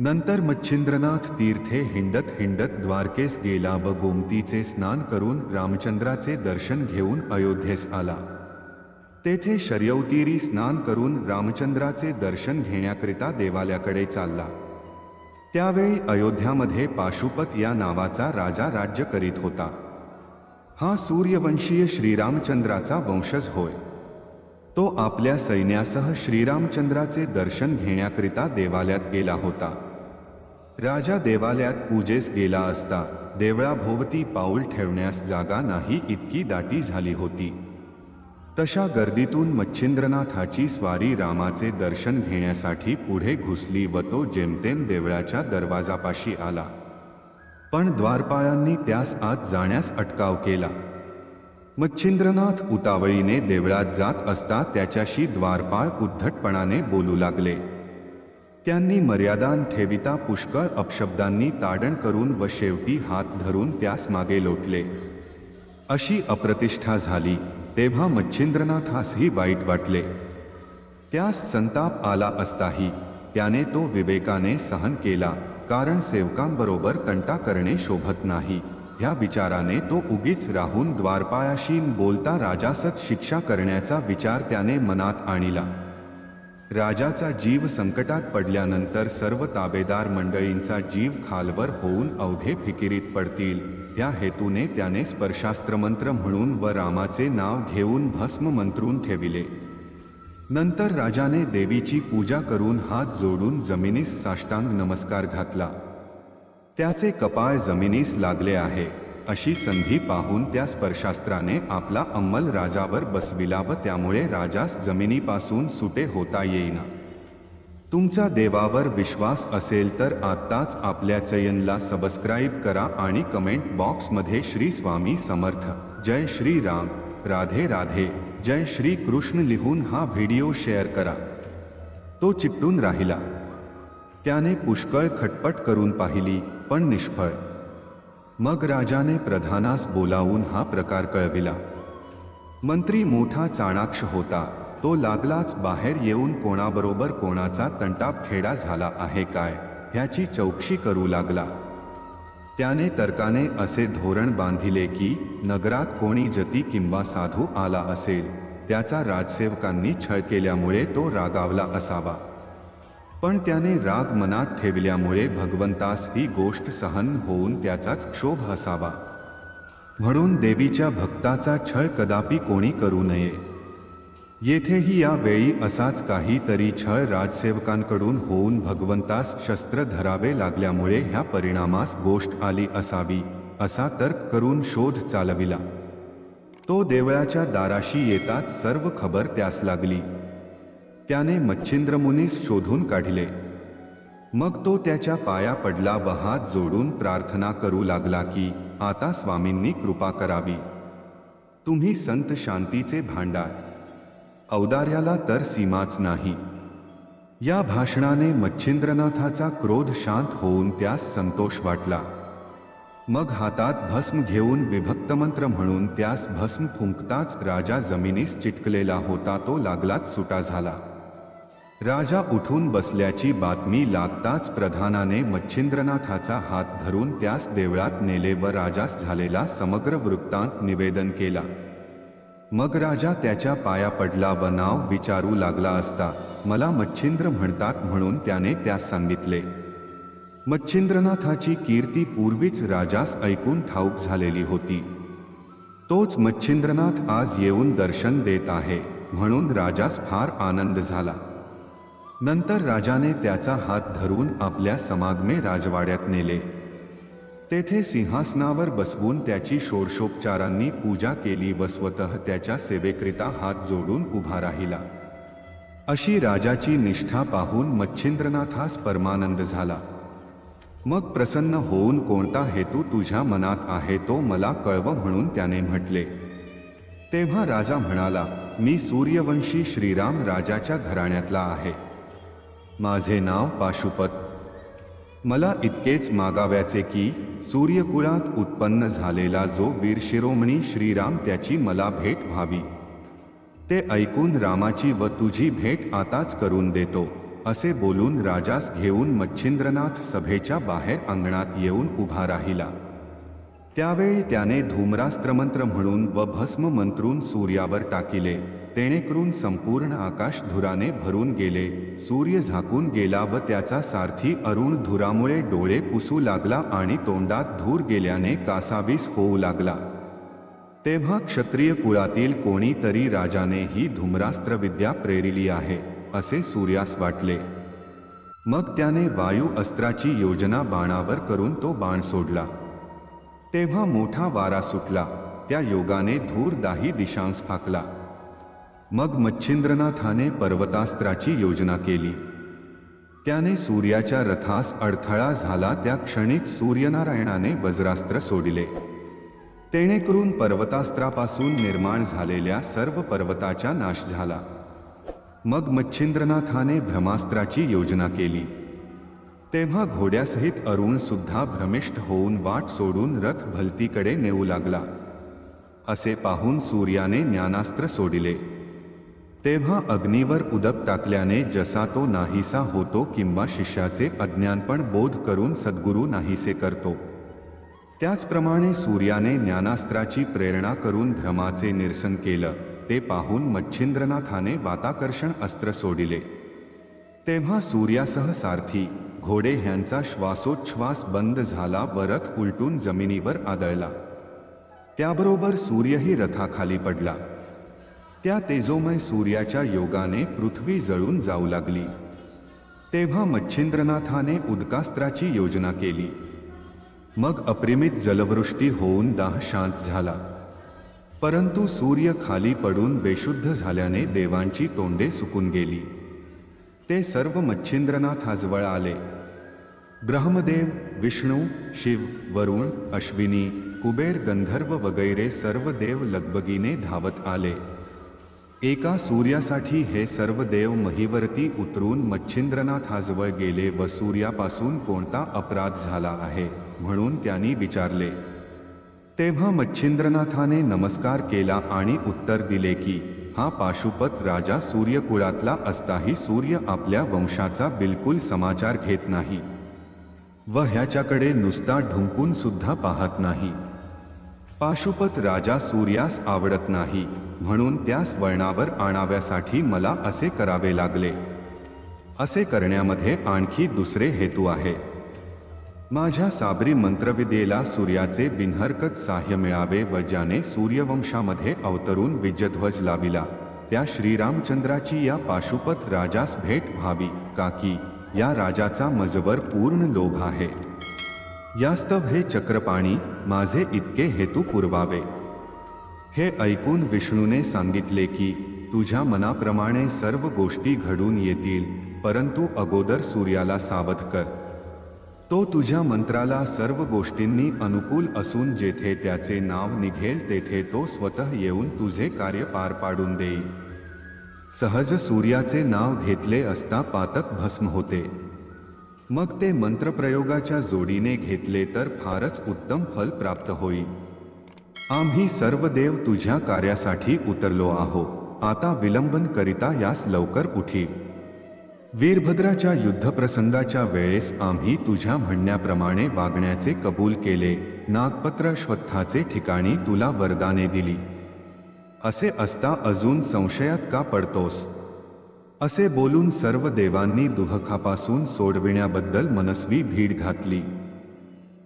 नंतर मच्छिंद्रनाथ तीर्थे हिंडत हिंडत द्वारकेस गेला व गोमतीचे स्नान करून रामचंद्राचे दर्शन घेऊन अयोध्येस आला. तेथे शर्यवतीरी स्नान करून रामचंद्राचे दर्शन घेण्याकरिता देवालयाकडे चालला. त्यावेळी अयोध्यामध्ये पाशुपत या नावाचा राजा राज्य करीत होता. हा सूर्यवंशीय श्रीरामचंद्राचा वंशज होय. तो आपल्या सैन्यासह श्रीरामचंद्राचे दर्शन घेण्याकरिता देवालयात गेला होता. राजा देवालयात पूजेस गेला असता देवळाभोवती पाऊल ठेवण्यास जागा नाही इतकी दाटी झाली होती. तशा गर्दीतून मच्छिंद्रनाथाची स्वारी रामाचे दर्शन घेण्यासाठी पुढे घुसली व तो जेमतेम देवळाच्या दरवाजापाशी आला. पण द्वारपाळांनी त्यास आत जाण्यास अटकाव केला. मच्छिंद्रनाथ उतावळीने देवळात जात असता त्याच्याशी द्वारपाळ उद्धटपणाने बोलू लागले. त्यांनी मर्यादान ठेविता पुष्कळ अपशब्दांनी ताडण करून व शेवटी हात धरून त्यास मागे लोटले. अशी अप्रतिष्ठा झाली तेव्हा मच्छिंद्रनाथासही वाईट वाटले. त्यास संताप आला असताही त्याने तो विवेकाने सहन केला कारण सेवकांबरोबर तंटा करणे शोभत नाही. ह्या विचाराने तो उगीच राहून द्वारपायाशी बोलता राजासत शिक्षा करण्याचा विचार त्याने मनात आणला. राजाचा जीव संकटात पडल्यानंतर सर्व ताबेदार मंडळींचा जीव खालवर होऊन अवघे फिकिरीत पडतील. या हेतूने त्याने स्पर्शास्त्रमंत्र म्हणून व रामाचे नाव घेऊन भस्म मंत्रून ठेविले. नंतर राजाने देवीची पूजा करून हात जोडून जमिनीस साष्टांग नमस्कार घातला. त्याचे कपाळ जमिनीस लागले आहे. अशी संधी पाहून त्या स्पर्शास्त्राने आपला अंमल राजावर बसविला व त्यामुळे राजास जमिनीपासून सुटे होता येईना. तुमचा देवावर विश्वास असेल तर आत्ताच आपल्या चयनला सबस्क्राईब करा आणि कमेंट बॉक्समध्ये श्री स्वामी समर्थ. जय श्री राम. राधे राधे. जय श्री कृष्ण लिहून हा व्हिडिओ शेअर करा. तो चिकटून राहिला. त्याने पुष्कळ खटपट करून पाहिली पण निष्फळ. मग राजाने प्रधानास बोलावून हा प्रकार कळविला. मंत्री मोठा चाणाक्ष होता. तो लागलाच बाहेर येऊन कोणाबरोबर कोणाचा तंटाप खेडा झाला आहे काय ह्याची चौकशी करू लागला. त्याने तर्काने असे धोरण बांधिले की नगरात कोणी जती किंवा साधू आला असेल त्याचा राजसेवकांनी छळ केल्यामुळे तो रागावला असावा. पण त्याने राग मनात ठेवल्यामुळे भगवंतास ही गोष्ट सहन होऊन त्याचाच क्षोभ असावा. म्हणून देवीच्या भक्ताचा छळ कदापि कोणी करू नये. येथेही या वेळी असाच काहीतरी छळ राजसेवकांकडून होऊन भगवंतास शस्त्र धरावे लागल्यामुळे ह्या परिणामास गोष्ट आली असावी असा तर्क करून शोध चालविला. तो देवळाच्या दाराशी येताच सर्व खबर त्यास लागली. त्याने मच्छिंद्रमुनीस शोधून काढले. मग तो त्याच्या पाया पडला व हात जोडून प्रार्थना करू लागला की आता स्वामींनी कृपा करावी. तुम्ही संत शांतीचे भांडार. औदार्याला तर सीमाच नाही. या भाषणाने मच्छिंद्रनाथाचा क्रोध शांत होऊन त्यास संतोष वाटला. मग हातात भस्म घेऊन विभक्त मंत्र म्हणून त्यास भस्म फुंकताच राजा जमिनीस चिटकलेला होता तो लागलाच सुटा झाला. राजा उठून बसल्याची बातमी लागताच प्रधानाने मच्छिंद्रनाथाचा हात धरून त्यास देवळात नेले व राजास झालेला समग्र वृत्तांत निवेदन केला. मग राजा त्याच्या पाया पडला व नाव विचारू लागला असता मला मच्छिंद्र म्हणतात म्हणून त्याने त्यास सांगितले. मच्छिंद्रनाथाची कीर्ती पूर्वीच राजास ऐकून ठाऊक झालेली होती. तोच मच्छिंद्रनाथ आज येऊन दर्शन देत आहे म्हणून राजास फार आनंद झाला. नंतर राजाने त्याचा हात धरून आपल्या समागमे राजवाड्यात नेले. तेथे सिंहासनावर बसवून त्याची षोडशोपचारांनी पूजा केली व स्वतः त्याच्या सेवेकरिता हात जोडून उभा राहिला. अशी राजाची निष्ठा पाहून मच्छिंद्रनाथास परमानंद झाला. मग प्रसन्न होऊन कोणता हेतू तुझ्या मनात आहे तो मला कळव म्हणून त्याने म्हटले. तेव्हा राजा म्हणाला मी सूर्यवंशी श्रीराम राजाच्या घराण्यातला आहे. माझे नाव पाशुपत. मला इतकेच मागाव्याचे की सूर्यकुळात उत्पन्न झालेला जो वीर शिरोमणी श्रीराम त्याची मला भेट व्हावी. ते ऐकून रामाची व तुझी भेट आताच करून देतो असे बोलून राजास घेऊन मच्छिंद्रनाथ सभेच्या बाहेर अंगणात येऊन उभा राहिला. त्यावेळी त्याने धूम्रास्त्रमंत्र म्हणून व भस्म मंत्रून सूर्यावर टाकिले. तेणेकरून संपूर्ण आकाश धुराने भरून गेले. सूर्य झाकून गेला व त्याचा सारथी अरुण धुरामुळे डोळे पुसू लागला आणि तोंडात धूर गेल्याने कासावीस होऊ लागला. तेव्हा क्षत्रिय कुळातील कोणीतरी राजाने ही धूम्रास्त्र विद्या प्रेरिली आहे असे सूर्यास वाटले. मग त्याने वायू अस्त्राची योजना बाणावर करून तो बाण सोडला. तेव्हा मोठा वारा सुटला. त्या योगाने धूर दाही दिशांस फाकला. मग मच्छिंद्रनाथाने पर्वतास्त्राची योजना केली. त्याने सूर्याच्या रथास अडथळा झाला त्या क्षणीच सूर्यनारायणाने वज्रास्त्र सोडिले. तेणेकरून पर्वतास्त्रापासून निर्माण झालेल्या सर्व पर्वताचा नाश झाला. मग मच्छिंद्रनाथाने भ्रमास्त्राची योजना केली. तेव्हा घोड्यासहित अरुण सुद्धा भ्रमिष्ठ होऊन वाट सोडून रथ भलतीकडे नेऊ लागला. असे पाहून सूर्याने ज्ञानास्त्र सोडिले. तेव्हा अग्नीवर उदक टाकल्याने जसा तो नाहीसा होतो किंवा शिष्याचे अज्ञानपण बोध करून सद्गुरू नाहीसे करतो. त्याचप्रमाणे सूर्याने ज्ञानास्त्राची प्रेरणा करून भ्रमाचे निरसन केलं ते पाहून मच्छिंद्रनाथाने वाताकर्षण अस्त्र सोडिले. तेव्हा सूर्यासह सारथी घोडे ह्यांचा श्वासोच्छ्वास बंद झाला व रथ उलटून जमिनीवर आदळला. त्याबरोबर सूर्यही रथाखाली पडला. त्या तेजोमय सूर्याच्या योगाने पृथ्वी जळून जाऊ लागली. तेव्हा मच्छिंद्रनाथाने उदकास्त्राची योजना केली. मग अप्रिमित जलवृष्टी होऊन दाह शांत झाला. परंतु सूर्य खाली पडून बेशुद्ध झाल्याने देवांची तोंडे सुकून गेली. ते सर्व मच्छिंद्रनाथाजवळ आले. ब्रह्मदेव विष्णू शिव वरुण अश्विनी कुबेर गंधर्व वगैरे सर्व देव लगबगीने धावत आले. एका सूर्यासाठी हे सर्व देव महिवरती उतरून मच्छिंद्रनाथाजवळ गेले व सूर्यापासून कोणता अपराध झाला आहे म्हणून त्यांनी विचारले. तेव्हा मच्छिंद्रनाथाने नमस्कार केला आणि उत्तर दिले की हा पाशुपत राजा सूर्यकुळातला असताही सूर्य आपल्या वंशाचा बिलकुल समाचार घेत नाही व ह्याच्याकडे नुसता ढुंकून सुद्धा पाहत नाही. पाशुपत राजा सूर्यास आवडत नाही म्हणून त्यास वळणावर आणाव्यासाठी मला असे करावे लागले. असे करण्यामध्ये आणखी दुसरे हेतू आहे. माझ्या साबरी मंत्रविद्येला सूर्याचे बिनहरकत साह्य मिळावे व ज्याने सूर्यवंशामध्ये अवतरून विजध्वज लाविला त्या श्रीरामचंद्राची या पाशुपत राजास भेट व्हावी काकी या राजाचा मजवर पूर्ण लोभ आहे. यास्तव हे चक्रपाणी माझे इतके हेतू पुरवावे. हे ऐकून विष्णूने सांगितले की तुझ्या मनाप्रमाणे सर्व गोष्टी घडून येतील परंतु अगोदर सूर्याला सावध कर. तो तुझ्या मंत्राला सर्व गोष्टींनी अनुकूल असून जेथे त्याचे नाव निघेल तेथे तो स्वतः येऊन तुझे कार्य पार पाडून देईल. सहज सूर्याचे नाव घेतले असता पातक भस्म होते. मग ते मंत्रप्रयोगाच्या जोडीने घेतले तर फारच उत्तम फल प्राप्त होईल आम्ही सर्व देव तुझ्या कार्यासाठी उतरलो आहो. आता विलंबन करिता यास लवकर उठील वीरभद्राच्या युद्धप्रसंगाच्या वेळेस आम्ही तुझ्या म्हणण्याप्रमाणे वागण्याचे कबूल केले. नागपत्र श्वत्थाचे ठिकाणी तुला वरदाने दिली. असे असता अजून संशयात का पडतोस? असे बोलून सर्व देवांनी दुहखापासून सोडविण्याबद्दल मनस्वी भीड घातली.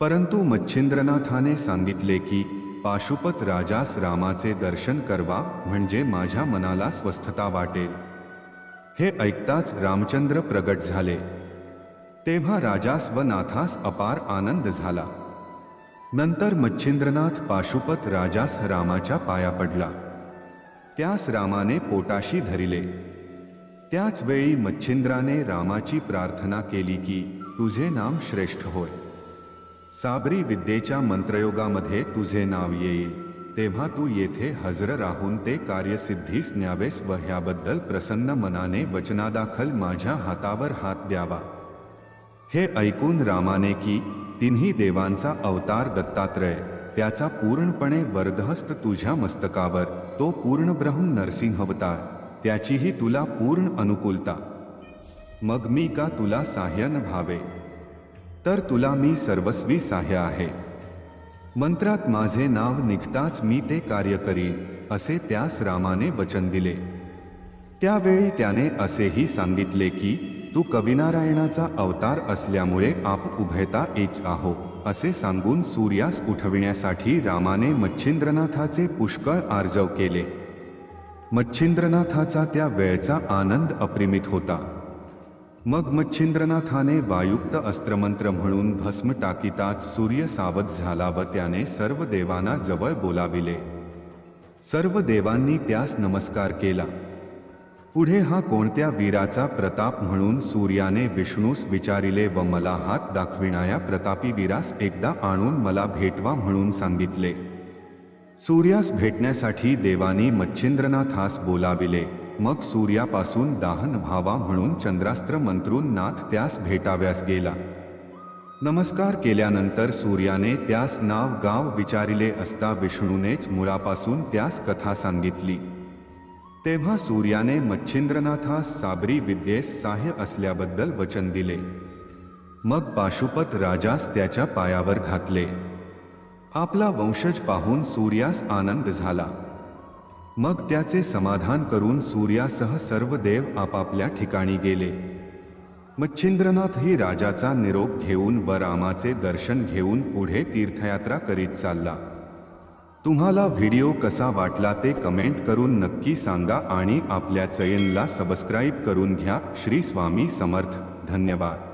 परंतु मच्छिंद्रनाथाने सांगितले की पाशुपत राजास रामाचे दर्शन करवा म्हणजे माझ्या मनाला स्वस्थता वाटेल. हे ऐकताच रामचंद्र प्रगट झाले. तेव्हा राजास व नाथास अपार आनंद झाला. नंतर मच्छिंद्रनाथ पाशुपत राजास रामाच्या पाया पडला. त्यास रामाने पोटाशी धरिले. त्याच वेळी मच्छिंद्राने रामाची प्रार्थना केली की तुझे नाम श्रेष्ठ होय. साबरी विद्येच्या मंत्रयोगामध्ये तुझे नाव येईल. तेव्हा तू येथे हजर राहून ते कार्यसिद्धीस न्यावेस व ह्याबद्दल प्रसन्न मनाने वचनादाखल माझ्या हातावर हात द्यावा. हे ऐकून रामाने की तिन्ही देवांचा अवतार दत्तात्रय त्याचा पूर्णपणे वरदहस्त तुझ्या मस्तकावर तो पूर्ण ब्रह्म नरसिंहवतार त्याचीही तुला पूर्ण अनुकूलता. मग मी का तुला साह्य न व्हावे तर तुला मी सर्वस्वी साह्य आहे. मंत्रात माझे नाव निघताच मी ते कार्य करीन असे त्यास रामाने वचन दिले. त्यावेळी त्याने असेही सांगितले की तू कविनारायणाचा अवतार असल्यामुळे आप उभयता एक आहो असे सांगून सूर्यास उठविण्यासाठी रामाने मच्छिंद्रनाथाचे पुष्कळ आर्जव केले. मच्छिंद्रनाथाचा त्या वेळचा आनंद अप्रिमित होता. मग मच्छिंद्रनाथाने वायुक्त अस्त्रमंत्र म्हणून भस्म टाकीताच सूर्य सावध झाला व त्याने सर्व देवांना जवळ बोलाविले. सर्व देवांनी त्यास नमस्कार केला. पुढे हा कोणत्या वीराचा प्रताप म्हणून सूर्याने विष्णूस विचारिले व मला हात दाखविणाया प्रतापी वीरास एकदा आणून मला भेटवा म्हणून सांगितले. सूर्यास भेटण्यासाठी देवानी मच्छिंद्रनाथास बोलाविले. मग सूर्यापासून दाहन व्हावा म्हणून चंद्रास्त्र मंत्रून नाथ त्यास भेटाव्यास गेला. नमस्कार केल्यानंतर सूर्याने त्यास नाव गाव विचारिले असता विष्णूनेच मुळापासून त्यास कथा सांगितली. तेव्हा सूर्याने मच्छिंद्रनाथास साबरी विद्येस साह्य असल्याबद्दल वचन दिले. मग पाशुपत राजास त्याच्या पायावर घातले. आपला वंशज पाहून सूर्यास आनंद झाला. मग त्याचे समाधान करून सूर्यासह सर्व देव आपापल्या ठिकाणी गेले. मच्छिंद्रनाथही राजाचा निरोप घेऊन व रामाचे दर्शन घेऊन पुढे तीर्थयात्रा करीत चालला. तुम्हाला व्हिडिओ कसा वाटला ते कमेंट करून नक्की सांगा आणि आपल्या चयनला सबस्क्राईब करून घ्या. श्री स्वामी समर्थ. धन्यवाद.